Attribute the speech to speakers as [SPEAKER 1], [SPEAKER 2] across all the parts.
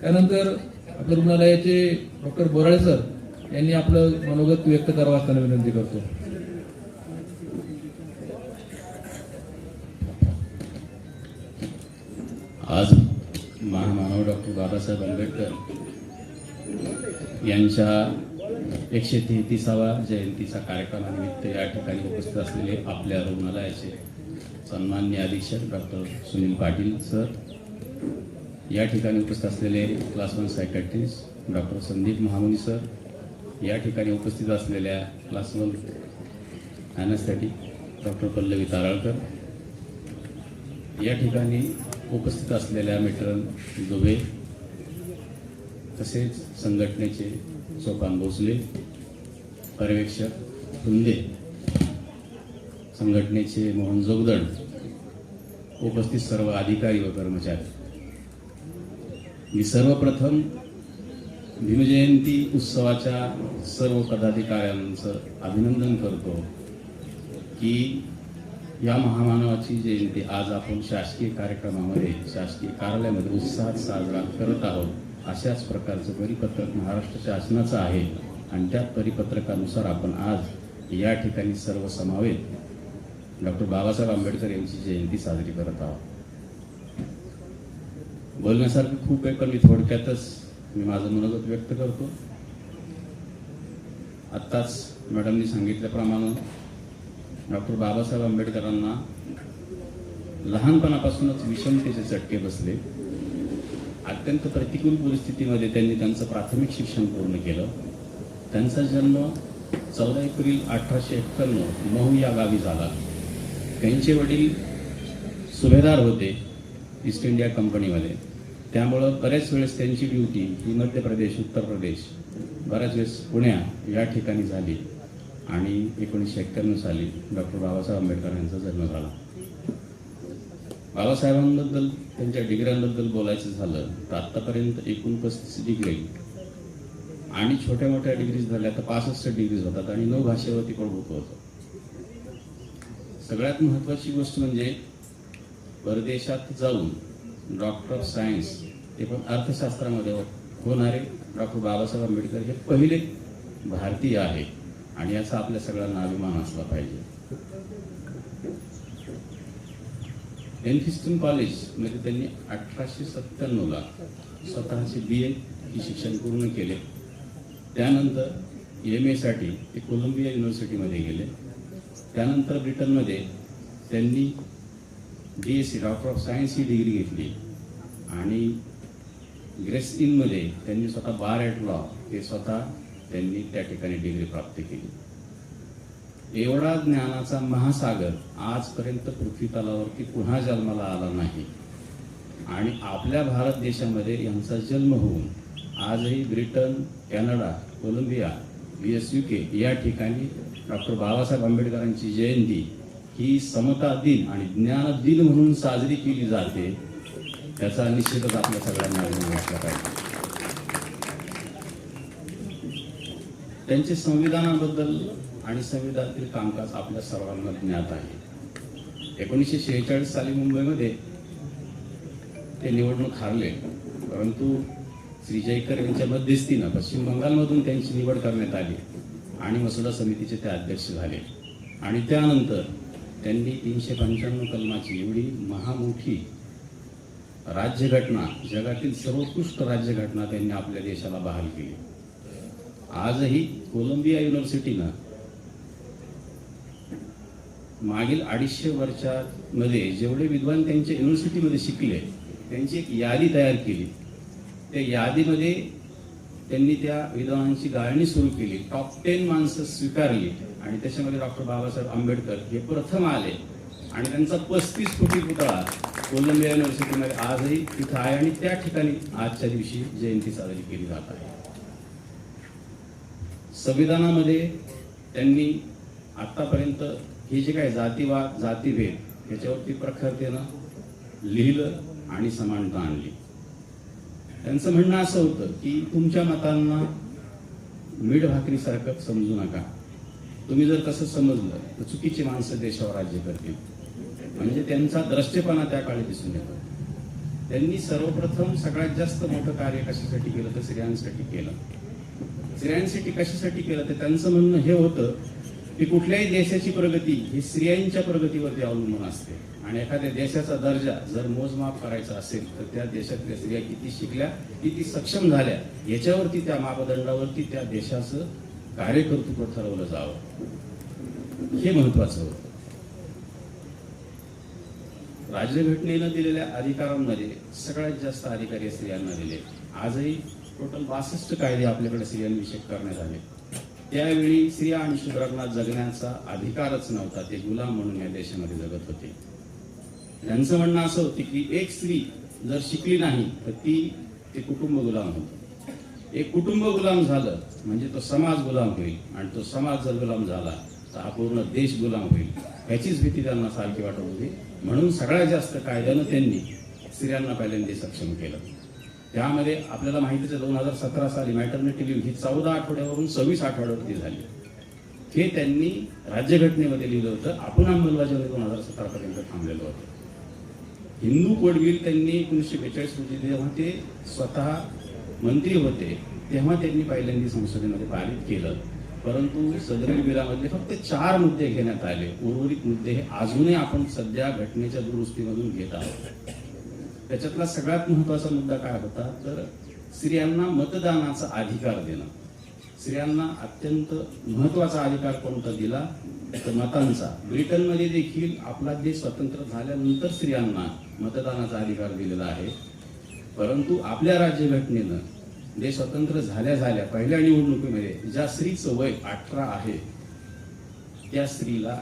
[SPEAKER 1] त्यानंतर आपल्या रुग्णालयाचे डॉक्टर बोराळे सर यांनी आपलं मनोगत व्यक्त करावं असताना विनंती करतो.
[SPEAKER 2] आज महामानव डॉक्टर बाबासाहेब आंबेडकर यांच्या एकशे तेहतीसावा जयंतीचा कार्यक्रमानिमित्त या ठिकाणी उपस्थित असलेले आपल्या रुग्णालयाचे सन्मान्य अधीक्षक डॉक्टर सुनील पाटील सर या ठिकाणी उपस्थित असलेले class one psychiatrist doctor Sandeep Mahamuni sir या ठिकाणी उपस्थित असलेल्या class one anaesthetic doctor Pallavi Taralkar या ठिकाणी उपस्थित असलेल्या मेटरन दुबे तसेच संघटनेचे सोपान भोसले पर्यवेक्षक तुंदे संघटनेचे मोहन जोगदंड उपस्थित सर्व अधिकारी व कर्मचारी. मी सर्वप्रथम भीमजयंती उत्सवाच्या सर्व पदाधिकाऱ्यांचं अभिनंदन करतो की या महामानवाची जयंती आज आपण शासकीय कार्यक्रमामध्ये शासकीय कार्यालयामध्ये उत्साहात साजरा करत आहोत. अशाच प्रकारचं परिपत्रक महाराष्ट्र शासनाचं आहे आणि त्या परिपत्रकानुसार आपण आज या ठिकाणी सर्व समावेत डॉक्टर बाबासाहेब आंबेडकर यांची जयंती साजरी करत आहोत. बोलण्यासारखं खूप आहे पण मी थोडक्यातच मी माझं मनोगत व्यक्त करतो. आत्ताच मॅडमनी सांगितल्याप्रमाणे डॉक्टर बाबासाहेब आंबेडकरांना लहानपणापासूनच विषमतेचे चटके बसले. अत्यंत प्रतिकूल परिस्थितीमध्ये त्यांनी त्यांचं प्राथमिक शिक्षण पूर्ण केलं. त्यांचा जन्म चौदा एप्रिल अठराशे एक्क्याण्णव महू या गावी झाला. त्यांचे वडील सुभेदार होते ईस्ट इंडिया कंपनीमध्ये. त्यामुळं बऱ्याच वेळेस त्यांची ड्युटी ही मध्य प्रदेश उत्तर प्रदेश बऱ्याच वेळेस पुण्या या ठिकाणी झाली आणि एकोणीसशे एक्क्याण्णव साली डॉक्टर बाबासाहेब आंबेडकर यांचा जन्म झाला. बाबासाहेबांबद्दल त्यांच्या डिग्र्यांबद्दल बोलायचं झालं तर आत्तापर्यंत एकूण पस्तीस डिग्री आणि छोट्या मोठ्या डिग्रीज झाल्या तर पासष्ट डिग्रीज होतात आणि नऊ भाषेवरती प्रभुत्व होतं. सगळ्यात महत्त्वाची गोष्ट म्हणजे परदेशात जाऊन डॉक्टर ऑफ सायन्स ते पण अर्थशास्त्रामध्ये होणारे. डॉक्टर बाबासाहेब आंबेडकर हे पहिले भारतीय आहे आणि याचा आपल्या सगळ्यांना अभिमान असला पाहिजे. एनफिस्टन कॉलेजमध्ये त्यांनी अठराशे सत्त्याण्णवला स्वतःचे बी ए ही शिक्षण पूर्ण केले. त्यानंतर एम एसाठी ते कोलंबिया युनिव्हर्सिटीमध्ये गेले. त्यानंतर ब्रिटनमध्ये त्यांनी B S C doctor of science he degree घेतली. आणि ग्रेस इनमध्ये त्यांनी स्वतः बार ॲट लॉ हे स्वतः त्यांनी त्या ठिकाणी डिग्री प्राप्त केली. एवढा ज्ञानाचा महासागर आजपर्यंत पृथ्वी तलावरती पुन्हा जन्माला आला नाही. आणि आपल्या भारत देशामध्ये यांचा जन्म होऊन आजही Britain Canada Colombia S U K या ठिकाणी डॉक्टर बाबासाहेब आंबेडकरांची जयंती ही समता दिन आणि ज्ञान दिन म्हणून साजरी केली जाते त्याचा निश्चितच आपल्या सगळ्यांना अभिमान असला पाहिजे. त्यांचे संविधानाबद्दल आणि संविधानातील कामकाज आपल्या सर्वांना ज्ञात आहे. एकोणीसशे शेहेचाळीस साली मुंबईमध्ये ते निवडणूक हारले परंतु श्री जयकर यांच्या मध्यस्थीनं पश्चिम बंगालमधून त्यांची निवड करण्यात आली आणि मसुदा समितीचे ते अध्यक्ष झाले. आणि त्यानंतर त्यांनी तीनशे पंच्याण्णव कलमाची एवढी महामोठी राज्यघटना जगातील सर्वोत्कृष्ट राज्यघटना त्यांनी आपल्या देशाला बहाल केली. आजही कोलंबिया युनिव्हर्सिटीनं मागील अडीचशे वर्षामध्ये जेवढे विद्वान त्यांच्या युनिव्हर्सिटीमध्ये शिकले त्यांची एक यादी तयार केली. त्या यादीमध्ये त्यांनी त्या विद्वानांची गाळणी सुरू केली. टॉप टेन माणसं स्वीकारली. आणि त्याच्यामध्ये डॉक्टर बाबासाहेब आंबेडकर हे प्रथम आले. आणि त्यांचा पस्तीस कोटी पुतळा कोलंबिया युनिव्हर्सिटीमध्ये आजही तिथं आहे. आणि त्या ठिकाणी आजच्या दिवशी जयंती साजरी केली जात आहे. संविधानामध्ये त्यांनी आतापर्यंत हे जे काही जातीवाद जातीभेद याच्यावरती प्रखरतेनं लिहिलं आणि समानता आणली. त्यांचं म्हणणं असं होतं की तुमच्या मतांना मीठ भाकरीसारखं समजू नका. तुम्ही जर कसं समजलं तर चुकीची माणसं देशावर राज्य करतील. म्हणजे त्यांचा द्रष्टेपणा त्या काळी दिसून येतो. त्यांनी सर्वप्रथम सगळ्यात जास्त मोठं कार्य कशासाठी केलं? तर स्त्रियांसाठी केलं. स्त्रियांसाठी कशासाठी केलं? तर त्यांचं म्हणणं हे होतं की कुठल्याही देशाची प्रगती ही स्त्रियांच्या प्रगतीवरती अवलंबून असते. आणि एखाद्या देशाचा दर्जा जर मोजमाप करायचा असेल तर त्या देशातल्या स्त्रिया किती शिकल्या किती सक्षम झाल्या याच्यावरती त्या मापदंडावरती त्या देशाचं कार्यकर्तृत्व ठरवलं जावं. हे महत्वाचं होतं. राज्यघटनेनं दिलेल्या अधिकारांमध्ये सगळ्यात जास्त अधिकारी स्त्रियांना दिले. आजही टोटल बासष्ट कायदे आपल्याकडे स्त्रियांविषयक करण्यात आले. त्यावेळी स्त्रिया आणि शूद्रांना जगण्याचा अधिकारच नव्हता. ते गुलाम म्हणून या देशामध्ये जगत होते. त्यांचं म्हणणं असं होतं की एक स्त्री जर शिकली नाही तर ती ते कुटुंब गुलाम होतं. एक कुटुंब गुलाम झालं म्हणजे तो समाज गुलाम होईल. आणि तो समाज जर गुलाम झाला तर हा पूर्ण देश गुलाम होईल. ह्याचीच भीती त्यांना सारखी वाटत होती. म्हणून सगळ्यात जास्त कायद्यानं त्यांनी स्त्रियांना पहिल्यांदा सक्षम केलं. त्यामध्ये आपल्याला माहितीच आहे दोन हजार सतरा साली मॅटर्निटी लिव्ह ही चौदा आठवड्यावरून सव्वीस आठवड्यावरती झाली. हे त्यांनी राज्यघटनेमध्ये लिहिलं होतं. आपण अंमलबजावणी दोन हजार सतरापर्यंत थांबलेलं होतं. हिंदू कोड बिल त्यांनी एकोणीसशे बेचाळीस रोजी जेव्हा ते स्वतः मंत्री होते तेव्हा त्यांनी पहिल्यांदा संसदेमध्ये पारित केलं. परंतु सदरील बिलामधले फक्त चार मुद्दे घेण्यात आले. उर्वरित मुद्दे हे अजूनही आपण सध्या घटनेच्या दुरुस्तीमधून घेत आहोत. त्याच्यातला सगळ्यात महत्त्वाचा मुद्दा काय होता? तर स्त्रियांना मतदानाचा अधिकार देणं. स्त्रियांना अत्यंत महत्त्वाचा अधिकार कोणता दिला? तर मतांचा. ब्रिटनमध्ये देखील आपला देश स्वतंत्र झाल्यानंतर स्त्रियांना मतदानाचा अधिकार दिलेला आहे. परंतु आपल्या राज्यघटनेनं देश स्वतंत्र झाल्या झाल्या पहिल्या निवडणुकीमध्ये ज्या स्त्रीचं वय अठरा आहे त्या स्त्रीला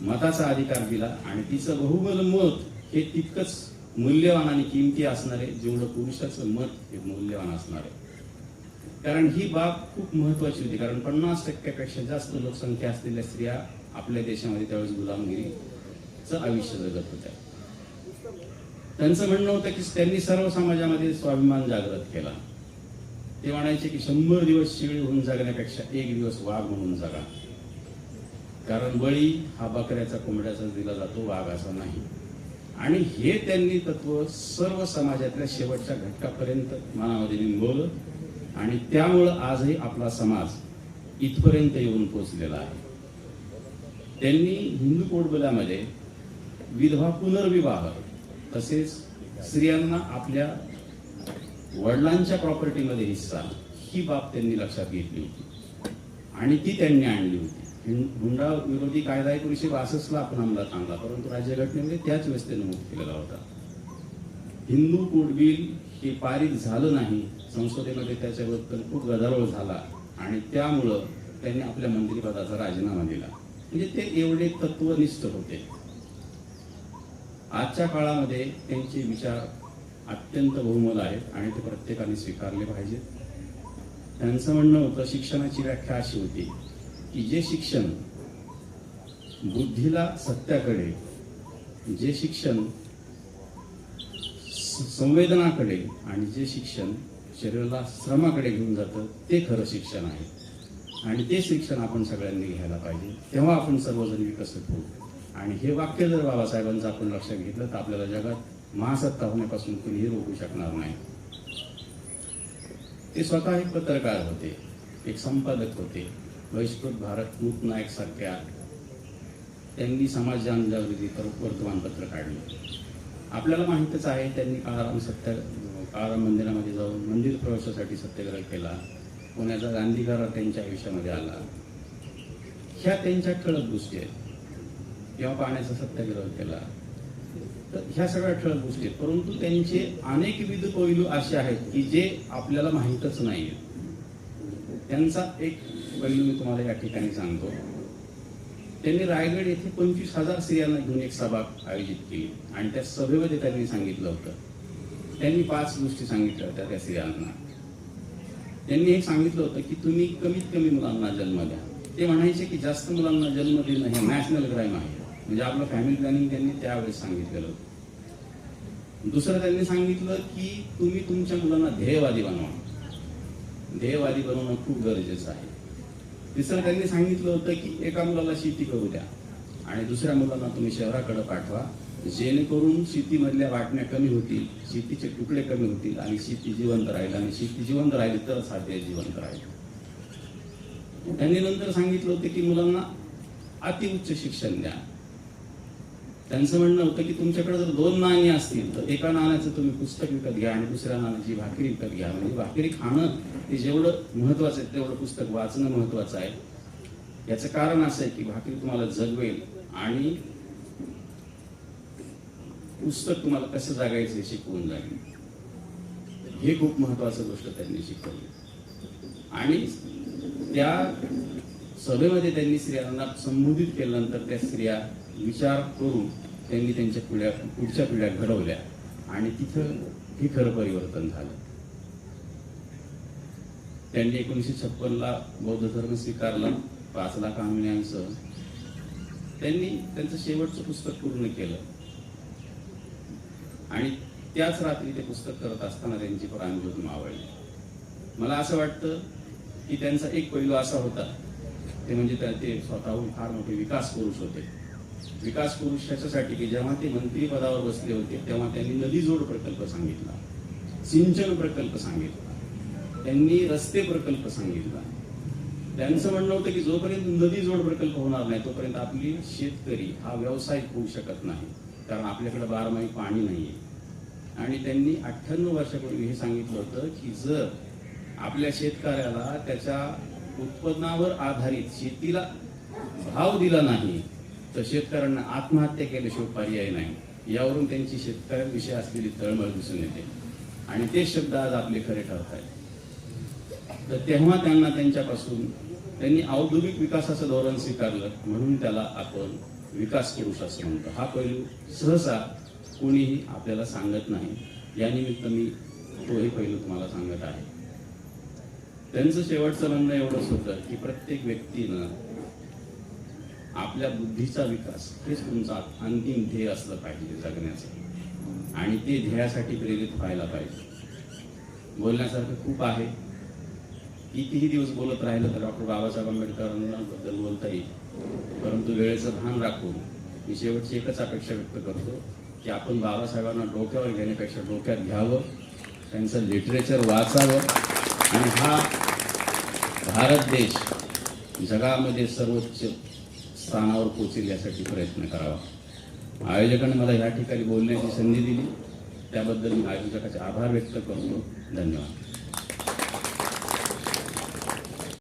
[SPEAKER 2] मताचा अधिकार दिला आणि तिचं बहुबल मत हे तितकंच मूल्यवान आणि किमती असणार आहे जेवढं पुरुषाचं मत हे मूल्यवान असणार. आहे कारण ही बाब खूप महत्वाची होती. कारण पन्नास टक्क्यापेक्षा जास्त लोकसंख्या असलेल्या स्त्रिया आपल्या देशामध्ये त्यावेळेस गुलामगिरीचं आयुष्य जगत होत्या. त्यांचं म्हणणं होतं की त्यांनी सर्व समाजामध्ये स्वाभिमान जागृत केला. ते म्हणायचे की शंभर दिवस शिळी होऊन जगण्यापेक्षा एक दिवस वाघ म्हणून जगा. कारण बळी हा बकऱ्याचा कोंबड्याचा दिला जातो वाघ असा नाही. आणि हे त्यांनी तत्व सर्व समाजातल्या शेवटच्या घटकापर्यंत मनामध्ये निंबवलं. आणि त्यामुळं आजही आपला समाज इथपर्यंत येऊन पोचलेला आहे. त्यांनी हिंदू कोडबलामध्ये विधवा पुनर्विवाह तसेच स्त्रियांना आपल्या वडिलांच्या प्रॉपर्टीमध्ये हिस्सा ही बाब त्यांनी लक्षात घेतली होती. आणि ती त्यांनी आणली होती. गुंडा विरोधी कायदा एकोणीसशे बासष्टला आपण अंमलात आणला परंतु राज्यघटनेमध्ये त्याच वेळेस ते नमूद केलेला होता. हिंदू कोड बिल हे पारित झालं नाही. संसदेमध्ये त्याच्याबद्दल खूप गदारोळ झाला. आणि त्यामुळं त्यांनी आपल्या मंत्रिपदाचा राजीनामा दिला. म्हणजे ते एवढे तत्वनिष्ठ होते. आजच्या काळामध्ये त्यांचे विचार अत्यंत बहुमल आहेत आणि ते प्रत्येकाने स्वीकारले पाहिजेत. त्यांचं म्हणणं होतं शिक्षणाची व्याख्या अशी होती. की जे शिक्षण बुद्धीला सत्याकडे जे शिक्षण संवेदनाकडे आणि जे शिक्षण शरीराला श्रमाकडे घेऊन जातं ते खरं शिक्षण आहे. आणि ते शिक्षण आपण सगळ्यांनी घ्यायला पाहिजे. तेव्हा आपण सर्वजण विकसित होऊ. आणि हे वाक्य जर बाबासाहेबांचं आपण लक्षात घेतलं तर आपल्याला जगात महासत्ता होण्यापासून कुणीही रोखू शकणार नाही. ते स्वतः एक पत्रकार होते एक संपादक होते. बहिष्कृत भारत मूक त्यांनी समाज जनजागृती पर वर्तमानपत्र काढले. आपल्याला माहीतच आहे त्यांनी काळाराम सत्य काळाराम मंदिरामध्ये जाऊन मंदिर प्रवेशासाठी सत्याग्रह केला. पुण्याचा गांधीघर त्यांच्या आयुष्यामध्ये आला. ह्या त्यांच्या ठळक गोष्टी आहेत. किंवा पाण्याचा सत्याग्रह केला. तर ह्या सगळ्या ठळक गोष्टी आहेत. परंतु त्यांचे अनेकविध पैलू असे आहेत की जे आपल्याला माहीतच नाही त्यांचा एक पैलू मी तुम्हाला या ठिकाणी सांगतो. त्यांनी रायगड येथे पंचवीस हजार स्त्रियांना घेऊन एक सभा आयोजित केली. आणि त्या सभेमध्ये त्यांनी सांगितलं होतं. त्यांनी पाच गोष्टी सांगितल्या होत्या त्या स्त्रियांना. त्यांनी हे सांगितलं होतं की तुम्ही कमीत कमी मुलांना जन्म द्या. ते म्हणायचे की जास्त मुलांना जन्म देणं हे नॅशनल क्राईम आहे. म्हणजे आपलं फॅमिली प्लॅनिंग त्यांनी त्यावेळेस सांगितलेलं होतं. दुसरं त्यांनी सांगितलं की तुम्ही तुमच्या मुलांना ध्येयवादी बनवा. ध्येयवादी बनवणं खूप गरजेचं आहे. तिसरं त्यांनी सांगितलं होतं की एका मुलाला शेती करू द्या आणि दुसऱ्या मुलांना तुम्ही शहराकडे पाठवा. जेणेकरून शेतीमधल्या वाटण्या कमी होतील शेतीचे तुकडे कमी होतील आणि शेती जिवंत राहील. आणि शेती जिवंत राहिली तरच हा देश जिवंत राहील. त्यांनी नंतर सांगितलं होतं की मुलांना अतिउच्च शिक्षण द्या. त्यांचं म्हणणं होतं की तुमच्याकडे जर दोन नाणी असतील तर एका नाण्याचं तुम्ही पुस्तक विकत घ्या आणि दुसऱ्या नाण्याची भाकरी विकत घ्या. म्हणजे भाकरी खाणं हे जेवढं महत्वाचं आहे तेवढं पुस्तक वाचणं महत्वाचं आहे. याचं कारण असं आहे की भाकरी तुम्हाला जगवेल आणि पुस्तक तुम्हाला कसं जगायचं हे शिकवून जाईल. हे खूप महत्वाचं गोष्ट त्यांनी शिकवली. आणि त्या सभेमध्ये त्यांनी स्त्रियांना संबोधित केल्यानंतर त्या स्त्रिया विचार करून त्यांनी त्यांच्या पिढ्या पुढच्या पिढ्या घडवल्या आणि तिथं हे खरं परिवर्तन झालं. त्यांनी एकोणीसशे छप्पनला बौद्ध धर्म स्वीकारला पाच लाख अनुयायांसह त्यांनी त्यांचं शेवटचं पुस्तक पूर्ण केलं. आणि त्याच रात्री ते पुस्तक करत असताना त्यांची प्राणज्योत मावळली. मला असं वाटतं की त्यांचा एक पैलू असा होता ते म्हणजे त्या- ते स्वतःहून फार मोठे विकास पुरुष होते विकास पुरुष त्याच्यासाठी की जेव्हा ते मंत्रीपदावर बसले होते तेव्हा त्यांनी नदी जोड प्रकल्प सांगितला सिंचन प्रकल्प सांगितला त्यांनी रस्ते प्रकल्प सांगितला. त्यांचं म्हणणं होतं की जोपर्यंत नदी जोड प्रकल्प होणार नाही तोपर्यंत आपली शेतकरी हा व्यवसाय होऊ शकत नाही कारण आपल्याकडे बारमाही पाणी नाहीये. आणि त्यांनी अठ्ठ्याण्णव वर्षापूर्वी हे सांगितलं होतं की जर आपल्या शेतकऱ्याला त्याच्या उत्पन्नावर आधारित शेतीला भाव दिला नाही तर शेतकऱ्यांना आत्महत्या केल्याशिवाय पर्याय नाही. यावरून त्यांची शेतकऱ्यांविषयी असलेली तळमळ दिसून येते. आणि ते शब्द आज आपले खरे ठरत आहेत. तर तेव्हा त्यांना त्यांच्यापासून त्यांनी औद्योगिक विकासाचं धोरण स्वीकारलं म्हणून त्याला आपण विकास पुरुष असं म्हणतो. हा पैलू सहसा कोणीही आपल्याला सांगत नाही. यानिमित्त मी तोही पैलू तुम्हाला सांगत आहे. त्यांचं शेवटचं म्हणणं एवढंच होतं की प्रत्येक व्यक्तीनं आपल्या बुद्धीचा विकास हेच तुमचा अंतिम ध्येय असलं पाहिजे जगण्याचं. आणि ते ध्येयासाठी प्रेरित व्हायला पाहिजे. बोलण्यासारखं खूप आहे. कितीही दिवस बोलत राहिलं तर डॉक्टर बाबासाहेब आंबेडकरांबद्दल बोलता येईल. परंतु वेळेचं भान राखून मी शेवटची एकच अपेक्षा व्यक्त करतो की आपण बाबासाहेबांना डोक्यावर घेण्यापेक्षा डोक्यात घ्यावं त्यांचं लिटरेचर वाचावं. आणि हा भारत देश जगामध्ये सर्वोच्च स्थानावर पोचेल यासाठी प्रयत्न करावा. आयोजकांनी मला या ठिकाणी बोलण्याची संधी दिली. त्याबद्दल मी आयोजकाचे आभार व्यक्त करतो. धन्यवाद.